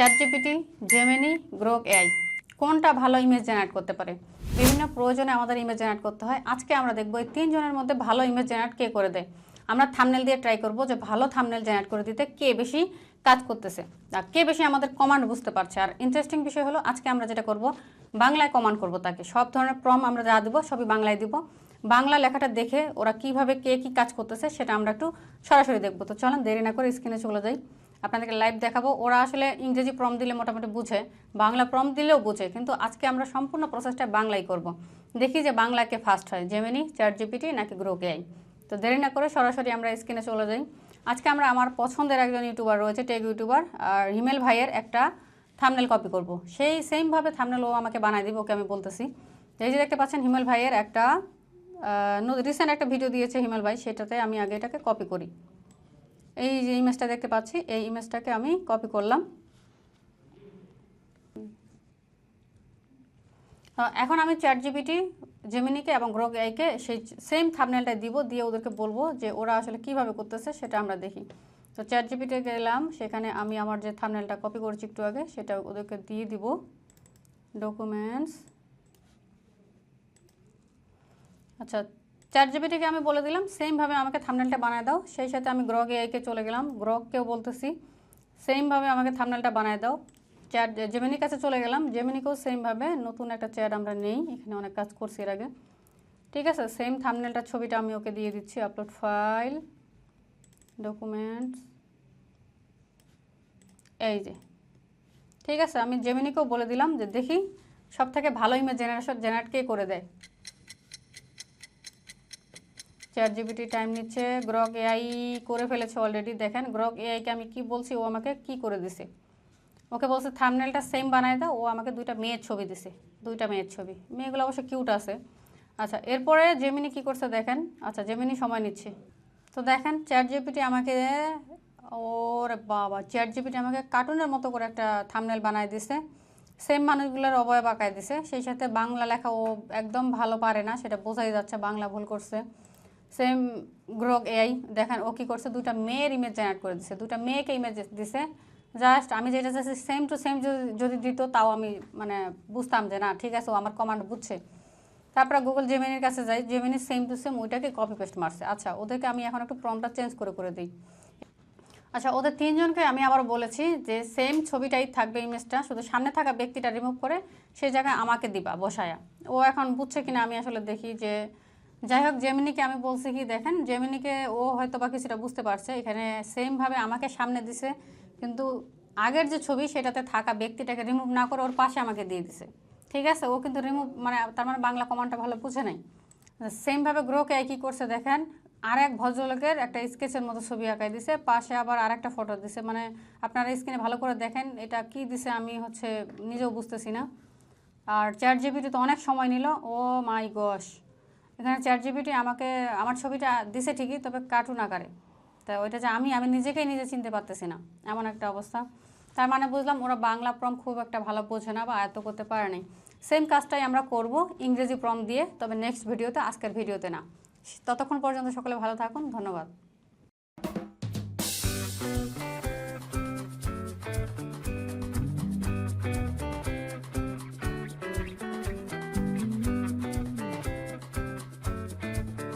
Chat GPT Gemini Grok AI কোনটা ভালো image generate করতে পারে? বিভিন্ন প্রয়োজনে আমাদের ইমেজ জেনারেট করতে হয়। আজকে আমরা দেখব এই তিনজনের মধ্যে ভালো ইমেজ জেনারেট কে করে দেয়। আমরা থামনেল দিয়ে ট্রাই করব যে ভালো থামনেল জেনারেট করে দিতে কে বেশি কাজ করতেছে। আর কে বেশি আমাদের কমান্ড বুঝতে পারছে। আর ইন্টারেস্টিং বিষয় হলো, আজকে আমরা যেটা করব, বাংলায় কমান্ড করব তাকে। সব ধরনের প্রম আমরা যা দেবো, সবই বাংলায় দিব। বাংলা লেখাটা দেখে ওরা কীভাবে কে কি কাজ করতেছে, সেটা আমরা একটু সরাসরি দেখব। তো চলেন দেরি না করে স্ক্রিনে চলে যাই। আপনাদেরকে লাইভ দেখাবো। ওরা আসলে ইংরেজি প্রম দিলে মোটামুটি বুঝে, বাংলা প্রম দিলেও বুঝে, কিন্তু আজকে আমরা সম্পূর্ণ প্রসেসটা বাংলায় করব। দেখি যে বাংলাকে ফার্স্ট হয় জেমিনি চ্যাট জিপিটি নাকি গ্রোক এআই তো দেরি না করে সরাসরি আমরা স্ক্রিনে চলে যাই। আজকে আমরা আমার পছন্দের একজন ইউটিউবার রয়েছে টেক ইউটিউবার আর হিমেল ভাইয়ের একটা থামনেল কপি করব। সেই সেমভাবে থামনেল ও আমাকে বানাই দিব, ওকে আমি বলতেছি। এই যে দেখতে পাচ্ছেন, হিমেল ভাইয়ের একটা রিসেন্ট একটা ভিডিও দিয়েছে হিমেল ভাই, সেটাতে আমি আগে এটাকে কপি করি। এই যে ইমেজটা দেখতে পাচ্ছি, এই ইমেজটাকে আমি কপি করলাম। এখন আমি চ্যাট জিপিটি জেমিনিকে এবং গ্রোগ আইকে সেই সেম থামনেলটা দিব, দিয়ে ওদেরকে বলব যে ওরা আসলে কীভাবে করতেছে সেটা আমরা দেখি। তো চ্যাট জিপিটি গেলাম, সেখানে আমি আমার যে থামনেলটা কপি করেছি একটু আগে, সেটা ওদেরকে দিয়ে দিব। ডকুমেন্টস আচ্ছা চ্যাট জিপিটিকে আমি বলে দিলাম সেমভাবে আমাকে থামনেলটা বানায় দাও। সেই সাথে আমি গ্রগ এআইকে চলে গেলাম। গ্রগকেও বলতেছি সেমভাবে আমাকে থামনেলটা বানায় দাও। চ্যাট জেমিনির কাছে চলে গেলাম। জেমিনিকেও সেমভাবে নতুন একটা চ্যাট আমরা নেই, এখানে অনেক কাজ করছি এর আগে। ঠিক আছে সেম থামনেলটার ছবিটা আমি ওকে দিয়ে দিচ্ছি আপলোড ফাইল ডকুমেন্টস এই যে, ঠিক আছে, আমি জেমিনিকেও বলে দিলাম যে দেখি সব থেকে ভালো ইমেজ জেনারেশন জেনারেট কে করে দেয়। চ্যাট জিপিটি টাইম নিচ্ছে গ্রক এআই করে ফেলেছে অলরেডি দেখেন গ্রক এআইকে আমি কি বলছি, ও আমাকে কি করে দিছে? ওকে বলছে থামনেলটা সেম বানায় দাও, ও আমাকে দুইটা মেয়ের ছবি দিছে, দুইটা মেয়ের ছবি। মেয়েগুলো অবশ্য কিউট আছে। আচ্ছা এরপরে জেমিনি কি করছে দেখেন আচ্ছা জেমিনি সময় নিচ্ছে। তো দেখেন চ্যাট জিপিটি আমাকে, ওরে বাবা চ্যাট জিপিটি আমাকে কার্টুনের মতো করে একটা থামনেল বানায় দিছে। সেম মানুষগুলোর অবয়ব আঁকায় দিছে, সেই সাথে বাংলা লেখা ও একদম ভালো পারে না, সেটা বোঝাই যাচ্ছে, বাংলা ভুল করছে। সেম গ্রোক এআই দেখেন ও কী করছে? দুটা মেয়ের ইমেজ জেনারেট করে দিছে। দুটা মেয়েকে ইমেজ দিছে। জাস্ট আমি যেটা চাচ্ছি সেম টু সেম যদি দিত, তাও আমি মানে বুঝতাম যে না, ঠিক আছে, ও আমার কমান্ড বুঝছে। তারপরে গুগল জেমিনির কাছে যাই জেমিনি সেম টু সেম ওইটাকে কপি পেস্ট মারছে। আচ্ছা ওদেরকে আমি এখন একটু প্রমটা চেঞ্জ করে করে দিই। আচ্ছা ওদের তিনজনকে আমি আবার বলেছি যে সেম ছবিটাই থাকবে ইমেজটা শুধু সামনে থাকা ব্যক্তিটা রিমুভ করে, সেই জায়গায় আমাকে দিবা, বসায়া। ও এখন বুঝছে কিনা আমি আসলে দেখি যে যাই হোক, জেমিনিকে আমি বলছি কি, দেখেন, জেমিনিকে ও হয়তো বা কিছুটা বুঝতে পারছে। এখানে সেমভাবে আমাকে সামনে দিছে, কিন্তু আগের যে ছবি সেটাতে থাকা ব্যক্তিটাকে রিমুভ না করে ওর পাশে আমাকে দিয়ে দিছে। ঠিক আছে? ও কিন্তু রিমুভ মানে তার মানে বাংলা কমান্ডটা ভালো বুঝে নাই। সেমভাবে গ্রোকে কী করছে, দেখেন আর এক ভদ্রলোকের একটা স্কেচের মতো ছবি আঁকাই দিছে, পাশে আবার আর একটা ফটো দিছে। মানে আপনারা স্ক্রিনে ভালো করে দেখেন, এটা কি দিছে আমি হচ্ছে নিজেও বুঝতেছি না। আর চ্যাট জিপিটি তো অনেক সময় নিল, ও মাই গশ এখানে চ্যাট জিপিটি আমাকে, আমার ছবিটা দিছে ঠিকই, তবে কার্টুন আকারে। তা ওইটা যে আমি আমি নিজেকেই নিজে চিনতে পারতেছি না, এমন একটা অবস্থা। তার মানে বুঝলাম ওরা বাংলা প্রম খুব একটা ভালো বোঝে না বা আয়ত্ত করতে পারে নাই। সেম কাজটাই আমরা করব ইংরেজি প্রম দিয়ে, তবে নেক্সট ভিডিওতে, আজকের ভিডিওতে না। ততক্ষণ পর্যন্ত সকলে ভালো থাকুন, ধন্যবাদ।